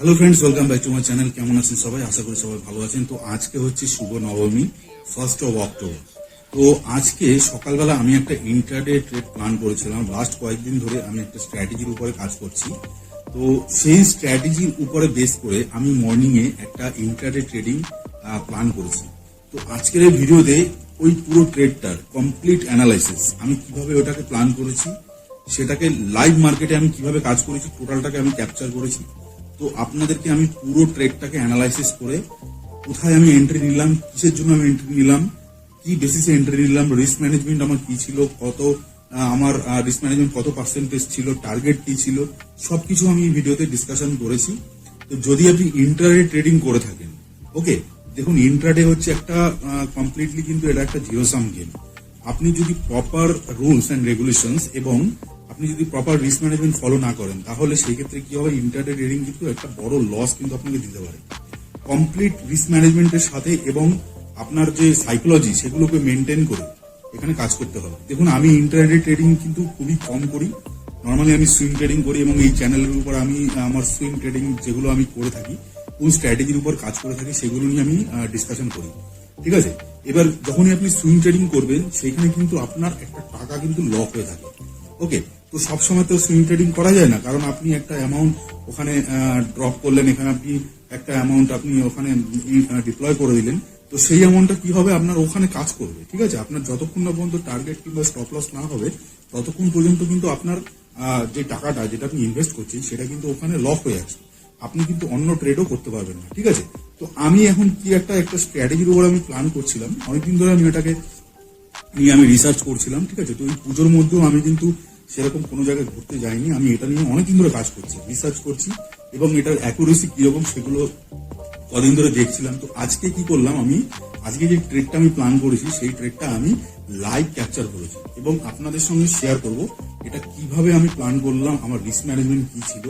Hello friends welcome back to my channel কেমন আছেন সবাই? আশা করি সবাই ভালো আছেন। তো আজকে হচ্ছে শুভ নবমী ফার্স্ট অফ অক্টোবর তো আজকে সকালবেলা আমি একটা ইন্টারডে ট্রেড প্ল্যান করেছিলাম। লাস্ট কয়েকদিন ধরে আমি একটা স্ট্র্যাটেজির উপরে কাজ করছি। তো সেই স্ট্র্যাটেজির উপরে বেস করে আমি মর্নিং এ একটা ইন্টারডে ট্রেডিং প্ল্যান করেছি। তো আজকের এই ভিডিওতে ওই পুরো ট্রেডটার কমপ্লিট অ্যানালাইসিস আমি কীভাবে ওটাকে প্ল্যান করেছি, সেটাকে লাইভ মার্কেটে আমি কীভাবে কাজ করেছি টোটালটাকে আমি ক্যাপচার করেছি তো আপনাদেরকে আমি পুরো ট্রেডটাকে অ্যানালাইসিস করে কোথায় আমি এন্ট্রি নিলাম, কিসের জন্য আমি এন্ট্রি নিলাম, কি বেসিসে এন্ট্রি নিলাম রিস্ক ম্যানেজমেন্ট আমার কি ছিল, কত আমার রিস্ক ম্যানেজমেন্ট কত পার্সেন্টেজ ছিল টার্গেট কি ছিল, সবকিছু আমি ভিডিওতে ডিসকাশন করেছি। তো যদি আপনি ইন্টারডে ট্রেডিং করে থাকেন ওকে দেখুন ইন্ট্রাডে হচ্ছে একটা কমপ্লিটলি কিন্তু এটা একটা জিরো সাম গেম আপনি যদি প্রপার রুলস অ্যান্ড রেগুলেশনস এবং আপনি যদি প্রপার রিস্ক ম্যানেজমেন্ট ফলো না করেন, তাহলে সেই ক্ষেত্রে কি হবে? ইন্টারডে ট্রেডিং কিন্তু একটা বড় লস কিন্তু আপনাকে দিতে পারে। কমপ্লিট রিস্ক ম্যানেজমেন্টের সাথে এবং আপনার যে সাইকোলজি সেগুলোকে মেনটেন করে এখানে কাজ করতে হবে। দেখুন, আমি ইন্টারডে ট্রেডিং কিন্তু খুবই কম করি। নর্মালি আমি সুইং ট্রেডিং করি এবং এই চ্যানেলের উপর আমি, আমার সুইং ট্রেডিং যেগুলো আমি করে থাকি, কোন স্ট্র্যাটেজির উপর কাজ করে থাকি, সেগুলো নিয়ে আমি ডিসকাশন করি। ঠিক আছে? এবার যখনই আপনি সুইং ট্রেডিং করবেন, সেখানে কিন্তু আপনার একটা টাকা কিন্তু লক হয়ে থাকে। ওকে তো সবসময় তো সুইং ট্রেডিং করা যায় না। কারণ আপনি একটা অ্যামাউন্ট ওখানে ড্রপ করলেন, এখানে আপনি একটা অ্যামাউন্ট আপনি ওখানে ডিপ্লয় করে দিলেন। তো সেই অ্যামাউন্টটা কি হবে? আপনার ওখানে কাজ করবে, ঠিক আছে? আপনার যতক্ষণ না পর্যন্ত টার্গেট কিংবা স্টপ লস না হবে, ততক্ষণ পর্যন্ত কিন্তু আপনার যে টাকাটা যেটা আপনি ইনভেস্ট করছেন, সেটা কিন্তু ওখানে লক হয়ে আছে। আপনি কিন্তু অন্য ট্রেডও করতে পারবেন না, ঠিক আছে? তো আমি এখন কি একটা একটা স্ট্র্যাটেজির উপর আমি প্ল্যান করছিলাম। অনেকদিন ধরে আমি এটাকে নিয়ে আমি রিসার্চ করছিলাম, ঠিক আছে? তো এই পুজোর মধ্যেও আমি কিন্তু সেরকম কোনো জায়গায় ঘুরতে যাইনি। আমি এটা নিয়ে অনেকদিন ধরে কাজ করছি রিসার্চ করছি, এবং এটার অ্যাকুরেসি কীরকম সেগুলো কদিন ধরে দেখছিলাম। তো আজকে কি করলাম আমি, আজকে যে ট্রেডটা আমি প্ল্যান করেছি, সেই ট্রেডটা আমি লাইভ ক্যাপচার করেছি এবং আপনাদের সঙ্গে শেয়ার করব, এটা কীভাবে আমি প্ল্যান করলাম, আমার রিস্ক ম্যানেজমেন্ট কি ছিল,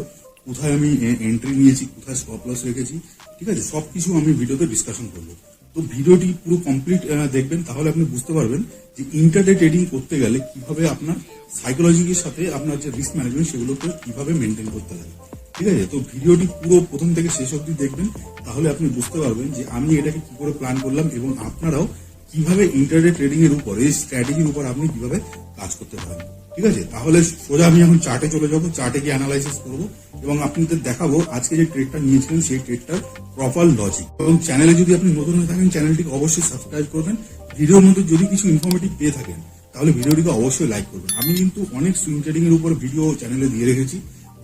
কোথায় আমি এন্ট্রি নিয়েছি, কোথায় স্টপ লস রেখেছি, ঠিক আছে? সবকিছু আমি ভিডিওতে ডিসকাশন করব। তো ভিডিওটি পুরো কমপ্লিট দেখবেন, তাহলে আপনি বুঝতে পারবেন যে ইন্টারডে ট্রেডিং করতে গেলে কীভাবে আপনার সাইকোলজির সাথে আপনার যে রিস্ক ম্যানেজমেন্ট সেগুলোকে কীভাবে মেনটেন করতে লাগে ঠিক আছে? তো ভিডিওটি পুরো প্রথম থেকে শেষ অবধি দেখবেন, তাহলে আপনি বুঝতে পারবেন যে আমি এটাকে কি করে প্ল্যান করলাম এবং আপনারাও কীভাবে ইন্টারডে ট্রেডিং এর উপর, এই স্ট্র্যাটেজির উপর আপনি কীভাবে কাজ করতে পারেন। ঠিক আছে? তাহলে সোজা আমি এখন চার্টে চলে যাব চার্টে গিয়ে অ্যানালাইসিস করব এবং আপনাদের দেখাবো আজকে যে ট্রেডটা নিয়েছিলেন, সেই ট্রেডটার প্রপার লজিক এবং চ্যানেলে যদি আপনি নতুন হয়ে থাকেন চ্যানেলটিকে অবশ্যই সাবস্ক্রাইব করবেন। ভিডিওর মধ্যে যদি কিছু ইনফরমেটিভ পেয়ে থাকেন, তাহলে ভিডিওটিকে অবশ্যই লাইক করবেন। আমি কিন্তু অনেক সুইং ট্রেডিং এর উপর ভিডিও চ্যানেলে দিয়ে রেখেছি।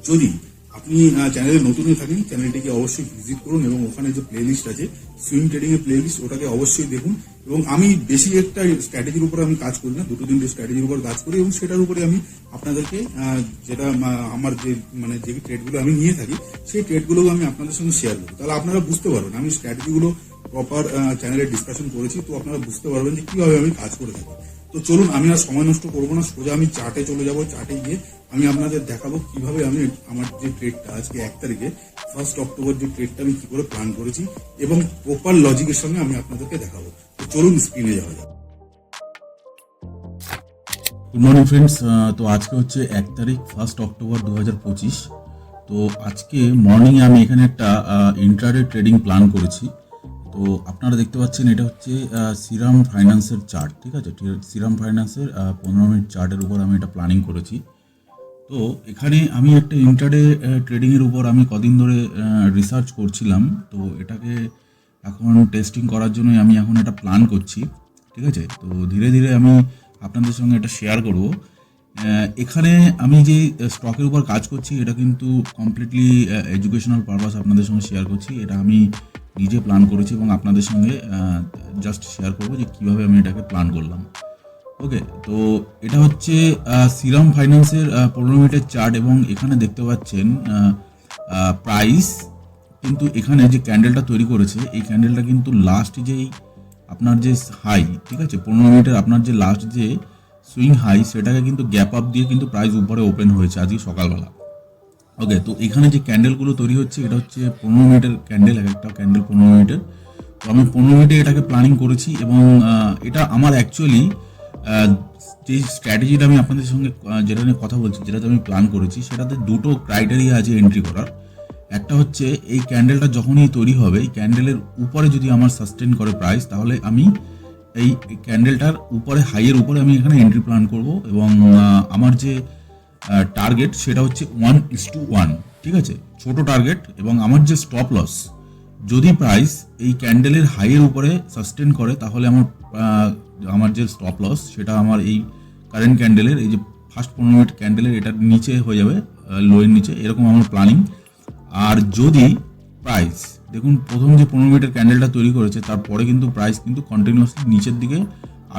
যদি আপনি চ্যানেলে নতুন হয়ে থাকেন চ্যানেলটিকে অবশ্যই ভিজিট করুন এবং ওখানে যে প্লে লিস্ট আছে সুইং ট্রেডিং এর প্লে লিস্ট ওটাকে অবশ্যই দেখুন। এবং আমি বেশি একটা স্ট্র্যাটেজির উপর আমি কাজ করি না, দুটো তিনটে স্ট্র্যাটেজির উপর কাজ করি এবং সেটার উপরে আমি আপনাদেরকে যেটা আমার যে মানে যে ট্রেডগুলো আমি নিয়ে থাকি, সেই ট্রেডগুলো আমি আপনাদের সঙ্গে শেয়ার করি তাহলে আপনারা বুঝতে পারবেন, আমি স্ট্র্যাটেজিগুলো প্রপার চ্যানেলে ডিসকাশন করেছি, তো আপনারা বুঝতে পারবেন যে কীভাবে আমি কাজ করে থাকি। তো চলুন, আমি আর সময় নষ্ট করব না, সোজা আমি চার্টে চলে যাব চার্টে গিয়ে আমি আপনাদের দেখাবো কীভাবে আমি আমার যে ট্রেডটা আজকে এক তারিখে ফার্স্ট অক্টোবর যে ট্রেডটা আমি কি করে প্ল্যান করেছি এবং প্রপার লজিকের সঙ্গে আমি আপনাদেরকে দেখাবো। তো চলুন স্ক্রিনে যাওয়া যাক। গুড মর্নিং ফ্রেন্ডস তো আজকে হচ্ছে এক তারিখ ফার্স্ট অক্টোবর দু হাজার পঁচিশ। তো আজকে মর্নিংয়ে আমি এখানে একটা ইন্টারডে ট্রেডিং প্ল্যান করেছি। তো আপনারা দেখতে পাচ্ছেন এটা হচ্ছে সিরাম ফাইন্যান্সের চার্ট, ঠিক আছে? সিরাম ফাইন্যান্সের পনেরো মিনিট চার্টের উপর আমি এটা প্ল্যানিং করেছি। তো এখানে আমি একটা ইন্টারডে ট্রেডিংয়ের উপর আমি কদিন ধরে রিসার্চ করছিলাম। তো এটাকে এখন টেস্টিং করার জন্যই আমি এখন এটা প্ল্যান করছি, ঠিক আছে? তো ধীরে ধীরে আমি আপনাদের সঙ্গে এটা শেয়ার করব। এখানে আমি যে স্টকের উপর কাজ করছি, এটা কিন্তু কমপ্লিটলি এডুকেশনাল পারপাস আপনাদের সঙ্গে শেয়ার করছি। এটা আমি নিজে প্ল্যান করেছি এবং আপনাদের সঙ্গে জাস্ট শেয়ার করব যে কীভাবে আমি এটাকে প্ল্যান করলাম। ওকে তো এটা হচ্ছে সিরাম ফাইন্যান্সের পনেরো মিনিটের চার্ট এবং এখানে দেখতে পাচ্ছেন প্রাইস কিন্তু এখানে যে ক্যান্ডেলটা তৈরি করেছে, এই ক্যান্ডেলটা কিন্তু লাস্ট যেই আপনার যে হাই ঠিক আছে? পনেরো মিনিটের আপনার যে লাস্ট যে সুইং হাই, সেটাকে কিন্তু গ্যাপ আপ দিয়ে কিন্তু প্রাইস উপরে ওপেন হয়েছে আজকে সকালবেলা। ওকে তো এখানে যে ক্যান্ডেলগুলো তৈরি হচ্ছে, এটা হচ্ছে পনেরো মিনিটের ক্যান্ডেল এক একটা ক্যান্ডেল পনেরো মিনিটের। তো আমি পনেরো মিনিটে এটাকে প্ল্যানিং করেছি এবং এটা আমার অ্যাকচুয়ালি যে স্ট্র্যাটেজিটা আমি আপনাদের সঙ্গে যেটা নিয়ে কথা বলছি, যেটাতে আমি প্ল্যান করেছি, সেটাতে দুটো ক্রাইটেরিয়া আছে এন্ট্রি করার। একটা হচ্ছে, এই ক্যান্ডেলটা যখনই তৈরি হবে, এই ক্যান্ডেলের উপরে যদি আমার সাস্টেন করে প্রাইস তাহলে আমি এই ক্যান্ডেলটার উপরে হাইয়ের উপরে আমি এখানে এন্ট্রি প্ল্যান করব এবং আমার যে টার্গেট সেটা হচ্ছে ওয়ান ইস টু ওয়ান ঠিক আছে? ছোট টার্গেট এবং আমার যে স্টপ লস যদি প্রাইস এই ক্যান্ডেলের হাইয়ের উপরে সাস্টেন করে, তাহলে আমার আমার যে স্টপ লস সেটা আমার এই কারেন্ট ক্যান্ডেলের এই যে ফার্স্ট পনেরো মিনিট ক্যান্ডেলের এটার নিচে হয়ে যাবে লোয়ের নিচে, এরকম আমার প্ল্যানিং আর যদি প্রাইস দেখুন, প্রথম যে পনেরো মিনিটের ক্যান্ডেলটা তৈরি করেছে, তারপরে কিন্তু প্রাইস কিন্তু কন্টিনিউয়াসলি নিচের দিকে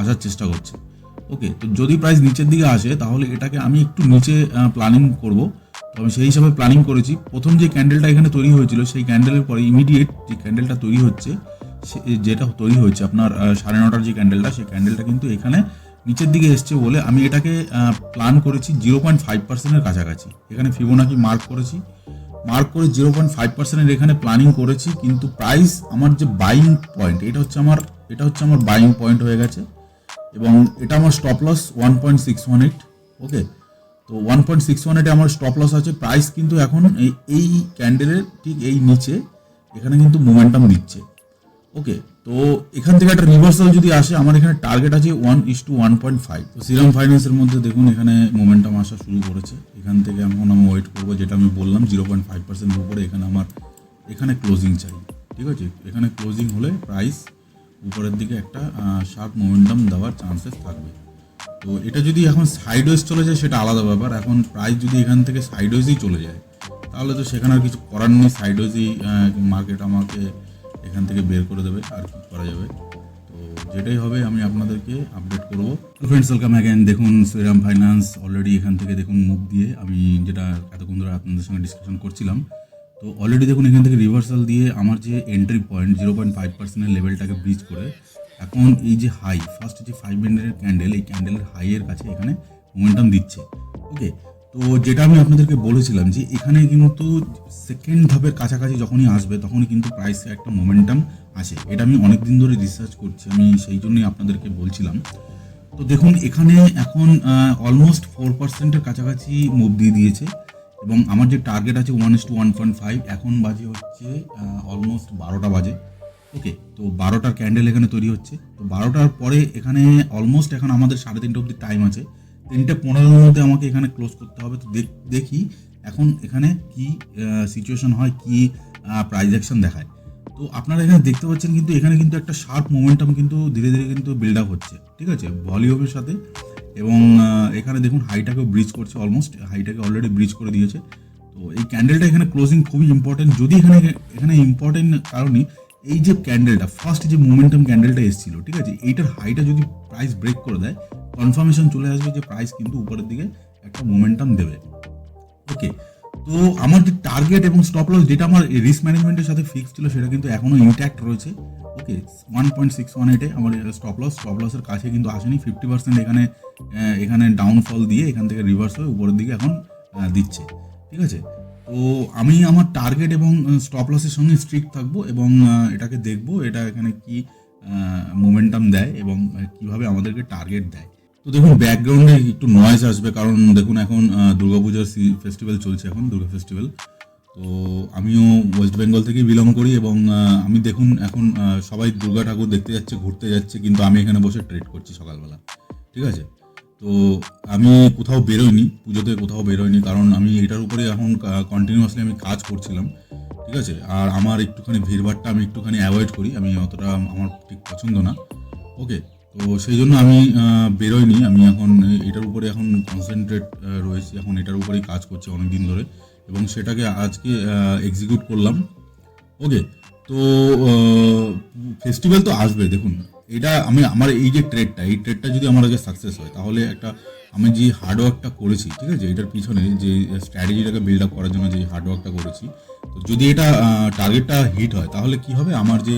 আসার চেষ্টা করছে। ওকে তো যদি প্রাইস নিচের দিকে আসে, তাহলে এটাকে আমি একটু নিচে প্ল্যানিং করব। আমি সেই হিসাবে প্ল্যানিং করেছি। প্রথম যে ক্যান্ডেলটা এখানে তৈরি হয়েছিল, সেই ক্যান্ডেলের পরে ইমিডিয়েট যে ক্যান্ডেলটা তৈরি হচ্ছে যেটা তৈরি হয়েছে আপনার সাড়ে নটার যে ক্যান্ডেলটা সেই ক্যান্ডেলটা কিন্তু এখানে নিচের দিকে এসছে বলে আমি এটাকে প্ল্যান করেছি জিরো পয়েন্ট ফাইভ পার্সেন্টের কাছাকাছি। এখানে ফিবোনাকি মার্ক করেছি। মার্ক করে জিরো পয়েন্ট ফাইভ পার্সেন্টের এখানে প্ল্যানিং করেছি, কিন্তু প্রাইস আমার যে বাইং পয়েন্ট এটা হচ্ছে আমার, এটা হচ্ছে আমার বাইং পয়েন্ট হয়ে গেছে। এবং এটা আমার stop loss one point six one eight okay তো ওয়ান পয়েন্ট সিক্স ওয়ান এইটে আমার স্টপ লস আছে প্রাইস কিন্তু এখন এই ক্যান্ডেলের ঠিক এই নিচে, এখানে কিন্তু মোমেন্টাম দিচ্ছে। ওকে তো এখান থেকে একটা রিভার্সাল যদি আসে, আমার এখানে টার্গেট আছে one is two one point five তো সিরাম ফাইন্যান্সের মধ্যে দেখুন, এখানে মোমেন্টাম আসা শুরু করেছে। এখান থেকে এখন আমি ওয়েট করব, যেটা আমি বললাম জিরো পয়েন্ট ফাইভ পার্সেন্টের উপরে এখানে আমার, এখানে ক্লোজিং চাই। ঠিক আছে? এখানে ক্লোজিং হলে প্রাইস উপরের দিকে একটা শার্প মোমেন্টাম দেওয়ার চান্সেস থাকবে। তো এটা যদি এখন সাইডওয়েজ চলে যায়, সেটা আলাদা ব্যাপার। এখন প্রাইস যদি এখান থেকে সাইডওয়েজেই চলে যায়, তাহলে তো সেখানে আর কিছু করার নেই। সাইডওয়েজই মার্কেট আমাকে এখান থেকে বের করে দেবে আর কি করা যাবে। তো যেটাই হবে আমি আপনাদেরকে আপডেট করব। ফ্রেন্ডস ওয়েলকাম অ্যাগেন দেখুন শ্রীরাম ফাইন্যান্স অলরেডি এখান থেকে দেখুন মুখ দিয়ে আমি যেটা এতক্ষণ ধরে আপনাদের সঙ্গে ডিসকাশন করছিলাম। তো অলরেডি দেখুন এখান থেকে রিভার্সাল দিয়ে আমার যে entry point zero point five পার্সেন্টের লেভেলটাকে ব্রিজ করে, এখন এই যে হাই ফার্স্ট যে ফাইভ মিনিটের ক্যান্ডেল এই ক্যান্ডেলের হাইয়ের কাছে এখানে মোমেন্টাম দিচ্ছে। ওকে তো যেটা আমি আপনাদেরকে বলেছিলাম যে এখানে কিন্তু সেকেন্ড ধাপের কাছাকাছি যখনই আসবে, তখনই কিন্তু প্রাইসে একটা মোমেন্টাম আসে। এটা আমি অনেক দিন ধরে রিসার্চ করছি, আমি সেই জন্যই আপনাদেরকে বলছিলাম। তো দেখুন, এখানে এখন অলমোস্ট ফোর পার্সেন্টের কাছাকাছি মুভ দিয়ে দিয়েছে এবং আমার যে টার্গেট আছে one is two one point five এখন বাজে হচ্ছে অলমোস্ট বারোটা বাজে। ওকে তো বারোটার ক্যান্ডেল এখানে তৈরি হচ্ছে। তো বারোটার পরে এখানে অলমোস্ট এখন আমাদের সাড়ে তিনটে অবধি টাইম আছে। তিনটে পনেরোর মধ্যে আমাকে এখানে ক্লোজ করতে হবে। তো দেখ- এখন এখানে কি সিচুয়েশন হয়, কি প্রাইজ দেখায়। তো আপনারা এখানে দেখতে পাচ্ছেন কিন্তু এখানে কিন্তু একটা শার্প মোমেন্টাম কিন্তু ধীরে ধীরে কিন্তু বিল্ড আপ হচ্ছে। ঠিক আছে? ভলিউমের সাথে। এবং এখানে দেখুন হাইটাকেও ব্রিজ করছে অলমোস্ট হাইটাকে অলরেডি ব্রিজ করে দিয়েছে। তো এই ক্যান্ডেলটা এখানে ক্লোজিং খুবই ইম্পর্টেন্ট যদি এখানে এখানে ইম্পর্টেন্ট কারণই এই যে ক্যান্ডেলটা ফার্স্ট যে মোমেন্টাম ক্যান্ডেলটা এসেছিল, ঠিক আছে? এইটার হাইটা যদি প্রাইস ব্রেক করে দেয় কনফার্মেশন চলে আসবে যে প্রাইস কিন্তু উপরের দিকে একটা মোমেন্টাম দেবে। ওকে তো আমার যে টার্গেট এবং স্টপ লস যেটা আমার রিস্ক ম্যানেজমেন্টের সাথে ফিক্স ছিল সেটা কিন্তু এখনও ইনট্যাক্ট রয়েছে। Okay one point six one এইটে আমার স্টপ লস স্টপ লসের কাছে কিন্তু আসেনি। ফিফটি পার্সেন্ট এখানে এখানে ডাউনফল দিয়ে এখান থেকে রিভার্স হয়ে উপরের দিকে এখন দিচ্ছে। ঠিক আছে? তো আমি আমার টার্গেট এবং স্টপ লসের সঙ্গে স্ট্রিক্ট থাকব এবং এটাকে দেখব, এটা এখানে কি মোমেন্টাম দেয় এবং কীভাবে আমাদেরকে টার্গেট দেয়। তো দেখুন ব্যাকগ্রাউন্ডে একটু নয়েজ আসবে, কারণ দেখুন এখন দুর্গাপূজার ফেস্টিভ্যাল চলছে এখন, দুর্গা ফেস্টিভ্যাল তো আমিও ওয়েস্ট বেঙ্গল থেকেই বিলং করি এবং আমি দেখুন এখন সবাই দুর্গা ঠাকুর দেখতে যাচ্ছে, ঘুরতে যাচ্ছে, কিন্তু আমি এখানে বসে ট্রেড করছি সকালবেলা। ঠিক আছে? তো আমি কোথাও বেরোইনি, পুজোতে কোথাও বেরোইনি, কারণ আমি এটার উপরে এখন কন্টিনিউয়াসলি আমি কাজ করছিলাম। ঠিক আছে? আর আমার একটুখানি ভিড়ভাড়টা আমি একটুখানি অ্যাভয়েড করি, আমি অতটা আমার ঠিক পছন্দ না। ওকে তো সেই জন্য আমি আহ, বেরোইনি আমি এখন এটার উপরে এখন কনসেন্ট্রেট রয়েছি। এখন এটার উপরেই কাজ করছি অনেক দিন ধরে। এবং সেটাকে আজকে এক্সিকিউট করলাম। ওকে তো ফেস্টিভ্যাল তো আসবে। দেখুন এটা আমি আমার এই যে ট্রেডটা এই ট্রেডটা যদি আমার আগে সাকসেস হয় তাহলে একটা আমি যে হার্ডওয়ার্কটা করেছি ঠিক আছে? এটার পিছনে যে স্ট্র্যাটেজিটাকে বিল্ড আপ করার জন্য যে হার্ডওয়ার্কটা করেছি তো যদি এটা টার্গেটটা হিট হয় তাহলে কি হবে? আমার যে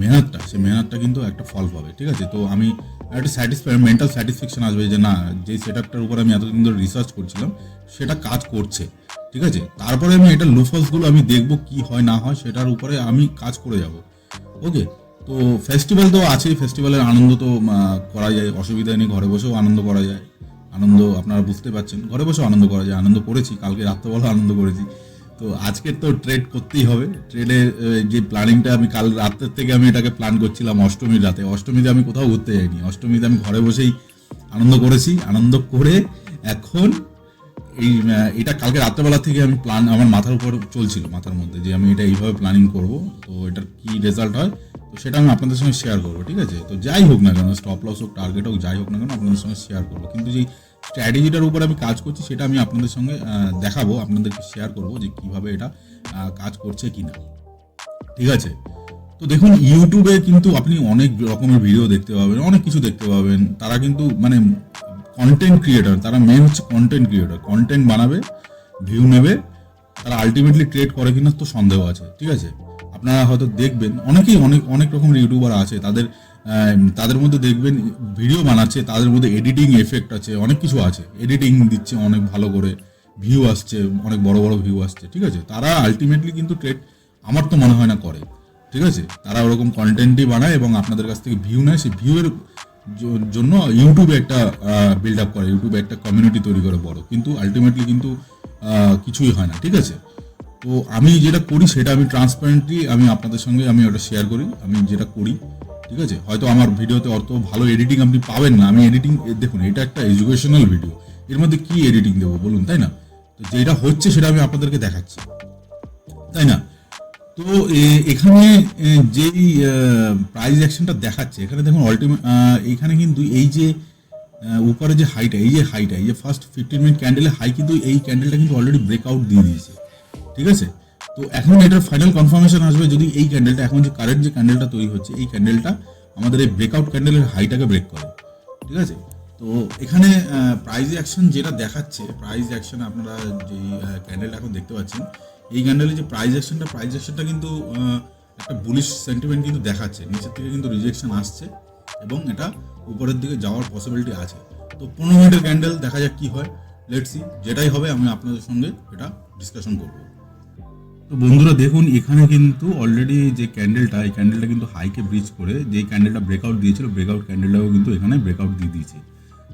মেহনতটা, সেই মেহনতটা কিন্তু একটা ফল পাবে, ঠিক আছে? তো আমি একটা স্যাটিসফাই মেন্টাল স্যাটিসফ্যাকশন আসবে যে না যে সেটআপটার উপর আমি এতদিন ধরে রিসার্চ করছিলাম, সেটা কাজ করছে, ঠিক আছে? তারপরে আমি এটা লোফলসগুলো আমি দেখব কি হয়, না হয়, সেটার উপরে আমি কাজ করে যাব ওকে তো ফেস্টিভ্যাল তো আছেই ফেস্টিভ্যালের আনন্দ তো করা যায়, অসুবিধা নেই, ঘরে বসেও আনন্দ করা যায়, আনন্দ আপনারা বুঝতে পারছেন, ঘরে বসেও আনন্দ করা যায়, আনন্দ করেছি, কালকে রাত্রেবেলা আনন্দ করেছি তো আজকে তো ট্রেড করতেই হবে। ট্রেডের যে প্ল্যানিংটা আমি কাল রাতের থেকে আমি এটাকে প্ল্যান করছিলাম অষ্টমীর রাতে। অষ্টমীতে আমি কোথাও ঘুরতে যাইনি। অষ্টমীতে আমি ঘরে বসেই আনন্দ করেছি। আনন্দ করে এখন এই এটা কালকে রাত্রেবেলা থেকে আমি প্ল্যান আমার মাথার উপর চলছিল, মাথার মধ্যে যে আমি এটা এইভাবে প্ল্যানিং করব। তো এটার কি রেজাল্ট হয়, তো সেটা আমি আপনাদের সঙ্গে শেয়ার করব, ঠিক আছে? তো যাই হোক না কেন স্টপ লস হোক টার্গেট হোক, যাই হোক না কেন, আপনাদের সঙ্গে শেয়ার করব। কিন্তু যেই স্ট্র্যাটেজিটার উপর আমি কাজ করছি, সেটা আমি আপনাদের সঙ্গে দেখাবো, আপনাদেরকে শেয়ার করব যে কীভাবে এটা কাজ করছে কিনা। ঠিক আছে? তো দেখুন ইউটিউবে কিন্তু আপনি অনেক রকমের ভিডিও দেখতে পাবেন, অনেক কিছু দেখতে পাবেন। তারা কিন্তু মানে কন্টেন্ট ক্রিয়েটার তারা মেন হচ্ছে কন্টেন্ট ক্রিয়েটর কন্টেন্ট বানাবে ভিউ নেবে, তারা আলটিমেটলি ট্রেড করে কিনা তো সন্দেহ আছে, ঠিক আছে? আপনারা হয়তো দেখবেন, অনেকেই অনেক অনেক রকমের ইউটিউবার আছে, তাদের তাদের মধ্যে দেখবেন ভিডিও বানাচ্ছে, তাদের মধ্যে এডিটিং এফেক্ট আছে, অনেক কিছু আছে। এডিটিং দিচ্ছে, অনেক ভালো করে ভিউ আসছে, অনেক বড় বড় ভিউ আসছে, ঠিক আছে? তারা আলটিমেটলি কিন্তু ট্রেড আমার তো মনে হয় না করে, ঠিক আছে? তারা ওরকম কন্টেন্টই বানায় এবং আপনাদের কাছ থেকে ভিউ নেয়, সেই ভিউয়ের জন্য ইউটিউবে একটা বিল্ড আপ করে ইউটিউবে একটা কমিউনিটি তৈরি করে বড়। কিন্তু আলটিমেটলি কিন্তু কিছুই হয় না, ঠিক আছে? তো আমি যেটা করি, সেটা আমি ট্রান্সপারেন্টলি আমি আপনাদের সঙ্গে আমি ওটা শেয়ার করি। আমি যেটা করি ঠিক আছে? হয়তো আমার ভিডিওতে অত ভালো এডিটিং আপনি পাবেন না। আমি এডিটিং দেখুন, এটা একটা এডুকেশনাল ভিডিও এর মধ্যে কি এডিটিং দেবো বলুন, তাই না? তো যেটা হচ্ছে সেটা আমি আপনাদেরকে দেখাচ্ছি। তাই না? তো এখানে যেই প্রাইস অ্যাকশনটা দেখাচ্ছে, এখানে দেখুন অল্টিমেট এখানে কিন্তু এই যে উপরে যে হাইটা এই যে হাইটা এই যে ফার্স্ট ফিফটিন মিনিট ক্যান্ডেলের হাই কিন্তু এই ক্যান্ডেলটা কিন্তু অলরেডি ব্রেকআউট দিয়ে দিয়েছে। ঠিক আছে? তো এখন এটার ফাইনাল কনফার্মেশন আসবে যদি এই ক্যান্ডেলটা এখন যে কারেন্ট যে ক্যান্ডেলটা তৈরি হচ্ছে, এই ক্যান্ডেলটা আমাদের এই ব্রেকআউট ক্যান্ডেলের হাইটাকে ব্রেক করে। ঠিক আছে? তো এখানে প্রাইজ অ্যাকশন যেটা দেখাচ্ছে প্রাইজ অ্যাকশন আপনারা যে ক্যান্ডেলটা এখন দেখতে পাচ্ছেন, এই ক্যান্ডেলের যে প্রাইজ অ্যাকশনটা প্রাইজ অ্যাকশনটা কিন্তু একটা বুলিশ সেন্টিমেন্ট কিন্তু দেখাচ্ছে। নিচের থেকে কিন্তু রিজেকশন আসছে এবং এটা উপরের দিকে যাওয়ার পসিবিলিটি আছে। তো পনেরো মিনিটের ক্যান্ডেল দেখা যাক কি হয়। লেটস যেটাই হবে আমি আপনাদের সঙ্গে এটা ডিসকাশন করব। তো বন্ধুরা দেখুন, এখানে কিন্তু অলরেডি যে ক্যান্ডেলটা এই ক্যান্ডেলটা কিন্তু হাইকে ব্রিজ করে, যে ক্যান্ডেলটা ব্রেকআউট দিয়েছিল ব্রেকআউট ক্যান্ডেলটাও কিন্তু এখানে ব্রেকআউট দিয়ে দিয়েছে।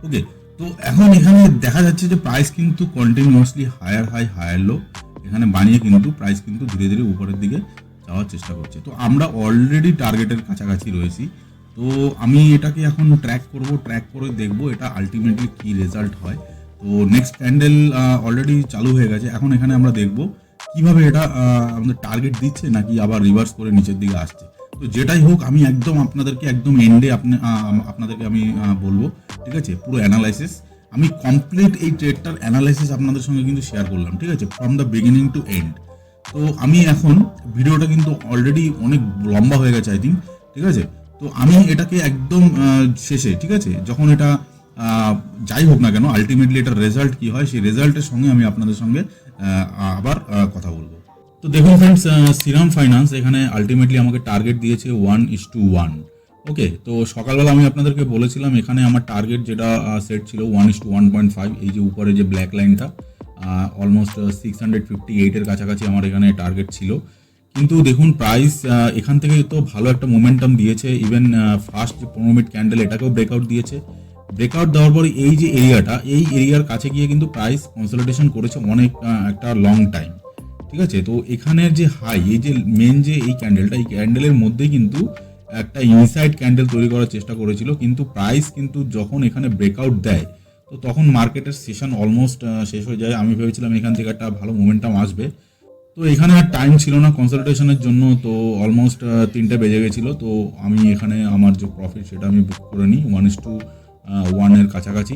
ওকে তো এখন এখানে দেখা যাচ্ছে যে প্রাইস কিন্তু continuously higher high higher low এখানে বানিয়ে কিন্তু প্রাইস কিন্তু ধীরে ধীরে উপরের দিকে যাওয়ার চেষ্টা করছে। তো আমরা অলরেডি টার্গেটের কাছাকাছি রয়েছি। তো আমি এটাকে এখন ট্র্যাক করব ট্র্যাক করে দেখব এটা আলটিমেটলি কি রেজাল্ট হয়। তো নেক্সট ক্যান্ডেল অলরেডি চালু হয়ে গেছে। এখন এখানে আমরা দেখব কীভাবে এটা আমাদের টার্গেট দিচ্ছে নাকি আবার রিভার্স করে নিচের দিকে আসছে? তো যেটাই হোক, আমি একদম আপনাদেরকে একদম এন্ডে আপনি আপনাদেরকে আমি বলব, ঠিক আছে? পুরো অ্যানালাইসিস আমি কমপ্লিট এই ট্রেডটার অ্যানালাইসিস আপনাদের সঙ্গে কিন্তু শেয়ার করলাম, ঠিক আছে? From the beginning to end তো আমি এখন ভিডিওটা কিন্তু অলরেডি অনেক লম্বা হয়ে গেছে আই থিঙ্ক ঠিক আছে? তো আমি এটাকে একদম শেষে, ঠিক আছে? যখন এটা যাই হোক না কেন আলটিমেটলি এটার রেজাল্ট কি হয়, সেই রেজাল্টের সঙ্গে আমি আপনাদের সঙ্গে আবার কথা বলব। তো দেখুন ফ্রেন্ডস সিরাম ফাইন্যান্স এখানে আলটিমেটলি আমাকে টার্গেট দিয়েছে one is two one okay তো সকালবেলা আমি আপনাদেরকে বলেছিলাম, এখানে আমার টার্গেট যেটা সেট ছিল one is two one point five এই যে উপরে যে ব্ল্যাক লাইনটা অলমোস্ট সিক্স হান্ড্রেড ফিফটি এইটের কাছাকাছি আমার এখানে টার্গেট ছিল। কিন্তু দেখুন প্রাইস এখান থেকে তো ভালো একটা মোমেন্টাম দিয়েছে ইভেন ফার্স্ট পনেরো মিনিট ক্যান্ডেল এটাকেও ব্রেকআউট দিয়েছে। ব্রেকআউট দেওয়ার পরে এই যে এরিয়াটা, এই এরিয়ার কাছে গিয়ে কিন্তু প্রাইস কনসলিডেশন করেছে অনেক একটা লং টাইম ঠিক আছে? তো এখানের যে হাই এই যে মেন যে এই ক্যান্ডেলটা এই ক্যান্ডেলের মধ্যেই কিন্তু একটা ইনসাইড ক্যান্ডেল তৈরি করার চেষ্টা করেছিল, কিন্তু প্রাইস কিন্তু যখন এখানে ব্রেকআউট দেয়, তো তখন মার্কেটের সেশন অলমোস্ট শেষ হয়ে যায়। আমি ভেবেছিলাম এখান থেকে একটা ভালো মোমেন্টাম আসবে। তো এখানে আর টাইম ছিল না কনসালটেশনের জন্য, তো অলমোস্ট তিনটে বেজে গেছিল। তো আমি এখানে আমার যে প্রফিট সেটা আমি বুক করে নিই। ওয়ান ইস টু ওয়ানের কাছাকাছি।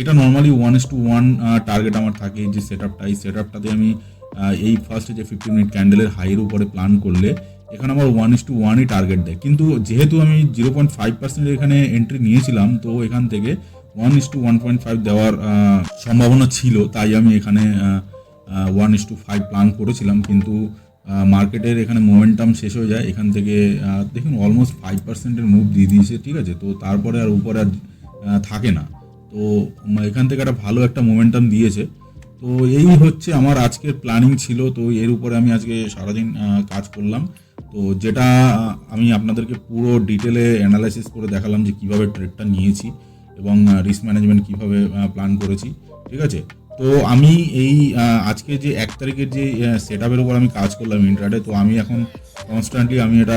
এটা normally one is two one target আমার থাকে যে সেট আপটা এই সেট আপটাতে আমি এই ফার্স্ট যে ফিফটি মিনিট ক্যান্ডেলের হাইয়ের উপরে প্ল্যান করলে এখানে আমার ওয়ান ইস টু ওয়ানই টার্গেট দেয়। কিন্তু যেহেতু আমি জিরো পয়েন্ট ফাইভ পার্সেন্ট এখানে এন্ট্রি নিয়েছিলাম, তো এখান থেকে one is two one point five দেওয়ার সম্ভাবনা ছিল। তাই আমি এখানে one is two five plan করেছিলাম। কিন্তু মার্কেটের এখানে মোমেন্টাম শেষ হয়ে যায়। এখান থেকে দেখুন অলমোস্ট ফাইভ পার্সেন্টের মুভ দিয়ে দিয়েছে, ঠিক আছে? তো তারপরে আর উপরে আর থাকে না। তো এখান থেকে একটা ভালো একটা মোমেন্টাম দিয়েছে। তো এই হচ্ছে আমার আজকের প্ল্যানিং ছিল। তো এর উপরে আমি আজকে সারাদিন কাজ করলাম। তো যেটা আমি আপনাদেরকে পুরো ডিটেলে অ্যানালাইসিস করে দেখালাম যে কীভাবে ট্রেডটা নিয়েছি এবং রিস্ক ম্যানেজমেন্ট কীভাবে প্ল্যান করেছি। ঠিক আছে? তো আমি এই আজকে যে এক তারিখের যে সেট আপের উপর আমি কাজ করলাম ইন্টারডে তো আমি এখন কনস্ট্যান্টলি আমি এটা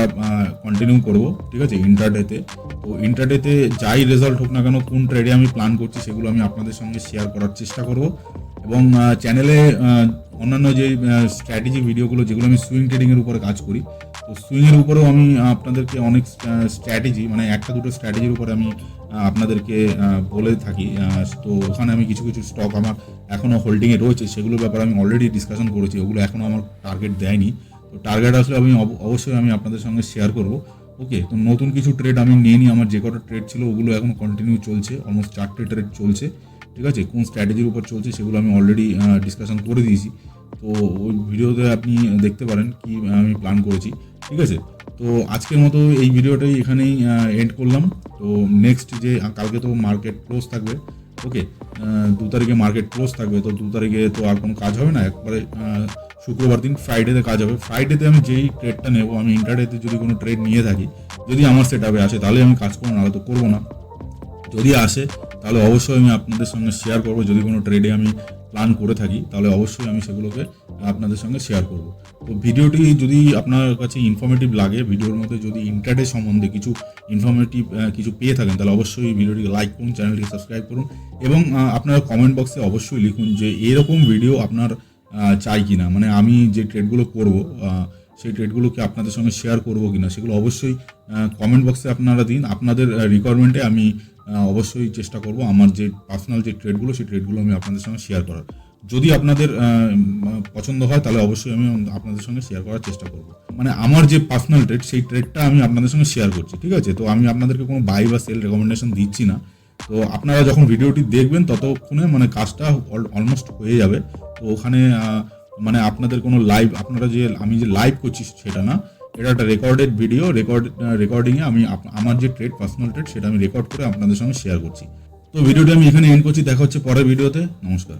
কন্টিনিউ করব, ঠিক আছে ইন্টারডেতে তো। ইন্টারডেতে যাই রেজাল্ট হোক না কেন, কোন ট্রেডে আমি প্ল্যান করছি সেগুলো আমি আপনাদের সঙ্গে শেয়ার করার চেষ্টা করব। এবং চ্যানেলে অন্যান্য যে স্ট্র্যাটেজি ভিডিওগুলো যেগুলো আমি সুইং ট্রেডিংয়ের উপরে কাজ করি, তো সুইংয়ের উপরেও আমি আপনাদেরকে অনেক স্ট্র্যাটেজি মানে একটা দুটো স্ট্র্যাটেজির উপরে আমি আপনাদেরকে বলে থাকি তো ওখানে আমি কিছু কিছু স্টক আমার এখনও হোল্ডিংয়ে রয়েছে, সেগুলোর ব্যাপারে আমি অলরেডি ডিসকাশন করেছি, ওগুলো এখনও আমার টার্গেট দেয়নি। তো টার্গেট আসলে আমি অব- অবশ্যই আমি আপনাদের সঙ্গে শেয়ার করব। ওকে তো নতুন কিছু ট্রেড আমি নিয়ে নিই আমার যে কটা ট্রেড ছিল, ওগুলো এখন কন্টিনিউ চলছে অলমোস্ট চারটে ট্রেড চলছে, ঠিক আছে? কোন স্ট্র্যাটেজির উপর চলছে, সেগুলো আমি অলরেডি ডিসকাশন করে দিয়েছি। তো ওই ভিডিওতে আপনি দেখতে পারেন কি আমি প্ল্যান করেছি, ঠিক আছে? তো আজকের মতো এই ভিডিওটাই এখানেই এন্ড করলাম। তো নেক্সট যে, কালকে তো মার্কেট ক্লোজ থাকবে ওকে দু তারিখে মার্কেট ক্লোজ থাকবে, তো দু তারিখে তো আর কোনো কাজ হবে না? একবারে শুক্রবার দিন ফ্রাইডেতে কাজ হবে। ফ্রাইডেতে আমি যেই ট্রেডটা নেব, আমি ইন্টারডেতে যদি কোনো ট্রেড নিয়ে থাকি, যদি আমার সেট আপে আসে, তাহলে আমি কাজ করব, নাহলে তো করব না। যদি আসে, তাহলে অবশ্যই আমি আপনাদের সঙ্গে শেয়ার করব। যদি কোনো ট্রেডে আমি প্ল্যান করে থাকি, তাহলে অবশ্যই আমি সেগুলোকে আপনাদের সঙ্গে শেয়ার করব। তো ভিডিওটি যদি আপনার কাছে ইনফরমেটিভ লাগে, ভিডিওর মধ্যে যদি ইন্টারডে সম্বন্ধে কিছু ইনফরমেটিভ কিছু পেয়ে থাকেন, তাহলে অবশ্যই ভিডিওটিকে লাইক করুন চ্যানেলটিকে সাবস্ক্রাইব করুন এবং আপনারা কমেন্ট বক্সে অবশ্যই লিখুন যে এরকম ভিডিও আপনার চাই কিনা। মানে আমি যে ট্রেডগুলো করব সেই ট্রেডগুলোকে আপনাদের সঙ্গে শেয়ার করব কিনা, সেগুলো অবশ্যই কমেন্ট বক্সে আপনারা দিন। আপনাদের রিকোয়ারমেন্টে আমি অবশ্যই চেষ্টা করব আমার যে পার্সোনাল যে ট্রেডগুলো সেই ট্রেডগুলো আমি আপনাদের সঙ্গে শেয়ার করার। যদি আপনাদের পছন্দ হয়, তাহলে অবশ্যই আমি আপনাদের সঙ্গে শেয়ার করার চেষ্টা করব। মানে আমার যে পার্সোনাল ট্রেড সেই ট্রেডটা আমি আপনাদের সঙ্গে শেয়ার করছি, ঠিক আছে? তো আমি আপনাদেরকে কোনো বাই বা সেল রেকমেন্ডেশন দিচ্ছি না। তো আপনারা যখন ভিডিওটি দেখবেন, ততক্ষণে মানে কাজটা অলমোস্ট হয়ে যাবে। তো ওখানে মানে আপনাদের কোনো লাইভ আপনারা যে, আমি যে লাইভ করছি সেটা না, এটা একটা রেকর্ডেড ভিডিও রেকর্ড রেকর্ডিংয়ে আমি আমার যে ট্রেড পার্সোনাল ট্রেড সেটা আমি রেকর্ড করে আপনাদের সঙ্গে শেয়ার করছি। তো ভিডিওটি আমি এখানে এন্ড করছি, দেখা হচ্ছে পরের ভিডিওতে নমস্কার।